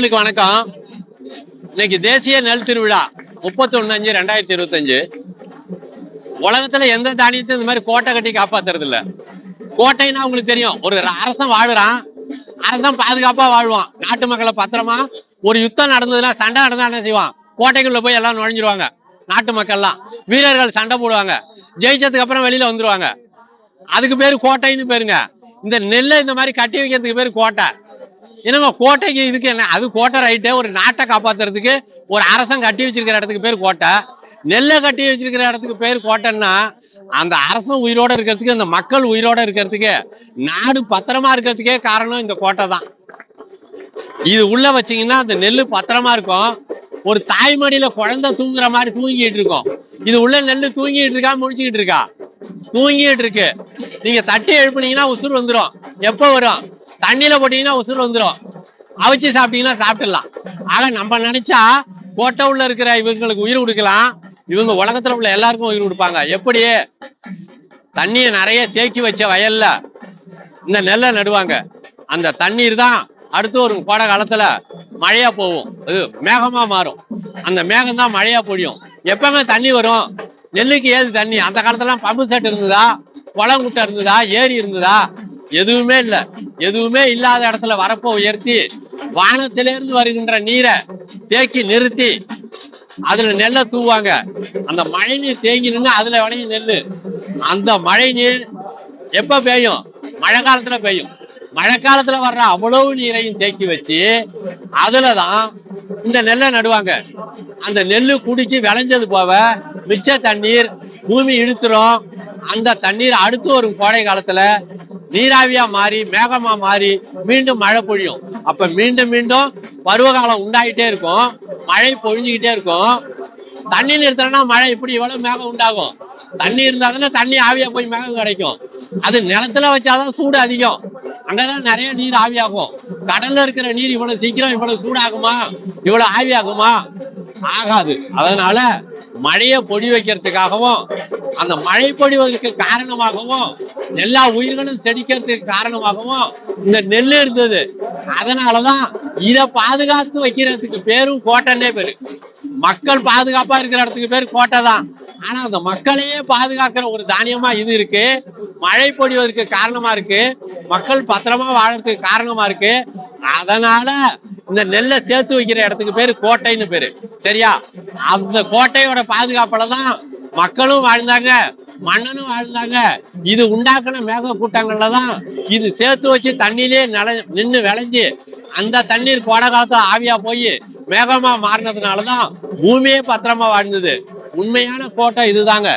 வணக்கம். இன்னைக்கு தேசிய நெல் திருவிழா முப்பத்தி ஒண்ணு அஞ்சு ரெண்டாயிரத்தி இருபத்தஞ்சு. உலகத்துல எந்த தானியத்தையும் இந்த மாதிரி கோட்டை கட்டி காப்பாத்துறது இல்ல கோட்டைன்னா உங்களுக்கு தெரியும் ஒரு அரசன் வாழுறான் அரசன் பாதுகாப்பா வாழ்வான். நாட்டு மக்களை பத்திரமா ஒரு யுத்தம் நடந்ததுன்னா சண்டை நடந்தா என்ன செய்வான்? கோட்டைக்குள்ள போய் எல்லாம் நுழைஞ்சிருவாங்க. நாட்டு மக்கள்லாம். வீரர்கள் சண்டை போடுவாங்க. ஜெயிச்சதுக்கு அப்புறம் வெளியில வந்துருவாங்க. அதுக்கு பேரு கோட்டைன்னு பேருங்க. இந்த நெல்லை இந்த மாதிரி கட்டி வைக்கிறதுக்கு பேரு கோட்டை. என்னங்க கோட்டைக்கு இதுக்கு என்ன? அது கோட்டை ரைட்டு ஒரு நாட்டை காப்பாத்துறதுக்கு ஒரு அரசன் கட்டி வச்சிருக்கிற இடத்துக்கு பேர் கோட்டை. நெல்லை கட்டி வச்சிருக்கிற இடத்துக்கு பேர் கோட்டைன்னா அந்த அரசன் உயிரோட இருக்கிறதுக்கு அந்த மக்கள் உயிரோட இருக்கிறதுக்கு நாடு பத்திரமா இருக்கிறதுக்கே காரணம் இந்த கோட்டை தான். இது உள்ள வச்சீங்கன்னா அந்த நெல்லு பத்திரமா இருக்கும். ஒரு தாய்மடியில குழந்தை தூங்குற மாதிரி தூங்கிட்டு இருக்கும். இது உள்ள நெல்லு தூங்கிட்டு இருக்கா முடிச்சுக்கிட்டு இருக்கா? தூங்கிட்டு இருக்கு. நீங்க தட்டி எழுப்புனீங்கன்னா உசுர் வந்துரும். எப்போ வரும்? தண்ணியில போட்டீங்கன்னா உசுறு வந்துடும் அவிச்சு சாப்பிட்டீங்கன்னா சாப்பிட்டுடலாம். ஆக நம்ம நினைச்சா கோட்டை உள்ள இருக்கிற இவங்களுக்கு உயிர் கொடுக்கலாம். இவங்க உலகத்துல உள்ள எல்லாருக்கும் உயிர் கொடுப்பாங்க. எப்படி? தண்ணியை நிறைய தேக்கி வச்ச வயல்ல இந்த நெல்லை நடுவாங்க. அந்த தண்ணீர் தான் அடுத்து ஒரு கோடை காலத்துல மழையா போகும். அது மேகமா மாறும். அந்த மேகம் தான் மழையா பொழியும். எப்பங்க தண்ணி வரும். நெல்லுக்கு ஏது தண்ணி? அந்த காலத்துல பம்பு செட் இருந்ததா? குளம் குட்டை இருந்ததா? ஏரி இருந்ததா? எதுவுமே இல்ல. எதுவுமே இல்லாத இடத்துல வரப்போ உயர்த்தி வானத்திலிருந்து வருகின்ற நீரை தேக்கி நிறுத்தி அதுல நெல்லை தூவாங்க அந்த மழை நீர் தேங்கி நின்று அதுல விளையும் நெல் அந்த மழை நீர் எப்ப பெய்யும்? மழை காலத்துல பெய்யும். மழை காலத்துல வர்ற அவ்வளவு நீரையும் தேக்கி வச்சு அதுலதான் இந்த நெல்லை நடுவாங்க. அந்த நெல்லு குடிச்சு விளைஞ்சது போக மிச்ச தண்ணீர் பூமி இழுத்துரும். அந்த தண்ணீர் அடுத்து வரும் கோடை காலத்துல நீராவியா மாறி மேகமா மாறி மீண்டும் மழை பொழியும். அப்ப மீண்டும் மீண்டும் பருவகாலம் உண்டாகிட்டே இருக்கும். மழை பொழிஞ்சுக்கிட்டே இருக்கும். தண்ணி நிறுத்தலைன்னா மழை இப்படி இவ்வளவு மேகம் உண்டாகும். தண்ணி இருந்தா தானே தண்ணி ஆவியா போய் மேகம் கிடைக்கும். அது நிலத்துல வச்சாதான் சூடு அதிகம். அங்கதான் நிறைய நீர் ஆவியாகும். கடல்ல இருக்கிற நீர் இவ்வளவு சீக்கிரம் இவ்வளவு சூடாகுமா? இவ்வளவு ஆவியாகுமா? ஆகாது. அதனால மழையை பொடி வைக்கிறதுக்காகவும் அந்த மழை பொழிவதற்கு காரணமாகவும் எல்லா உயிர்களும் செடிக்கிறதுக்கு காரணமாகவும் இந்த நெல் இருந்தது. அதனாலதான் இதை பாதுகாத்து வைக்கிறதுக்கு பேரும் கோட்டைன்னே பேரு. மக்கள் பாதுகாப்பா இருக்கிற இடத்துக்கு பேர் கோட்டை தான். ஆனா அந்த மக்களையே பாதுகாக்கிற ஒரு தானியமா இது இருக்கு. மழை பொழிவதற்கு காரணமா இருக்கு. மக்கள் பத்திரமா வாழறதுக்கு காரணமா இருக்கு. அதனால இந்த நெல்லை சேர்த்து வைக்கிற இடத்துக்கு பேரு கோட்டைன்னு பேரு. சரியா? அந்த கோட்டையோட பாதுகாப்புல தான் மக்களும் வாழ்ந்தாங்க மன்னனும் வாழ்ந்தாங்க. இது உண்டாக்குன மேக கூட்டங்கள்ல தான் இது சேர்த்து வச்சு தண்ணியிலே நில நின்று விளைஞ்சு அந்த தண்ணீர் கோடை காலத்துல ஆவியா போய் மேகமா மாறினதுனாலதான் பூமியே பத்திரமா வாழ்ந்தது. உண்மையான கோட்டை இதுதாங்க.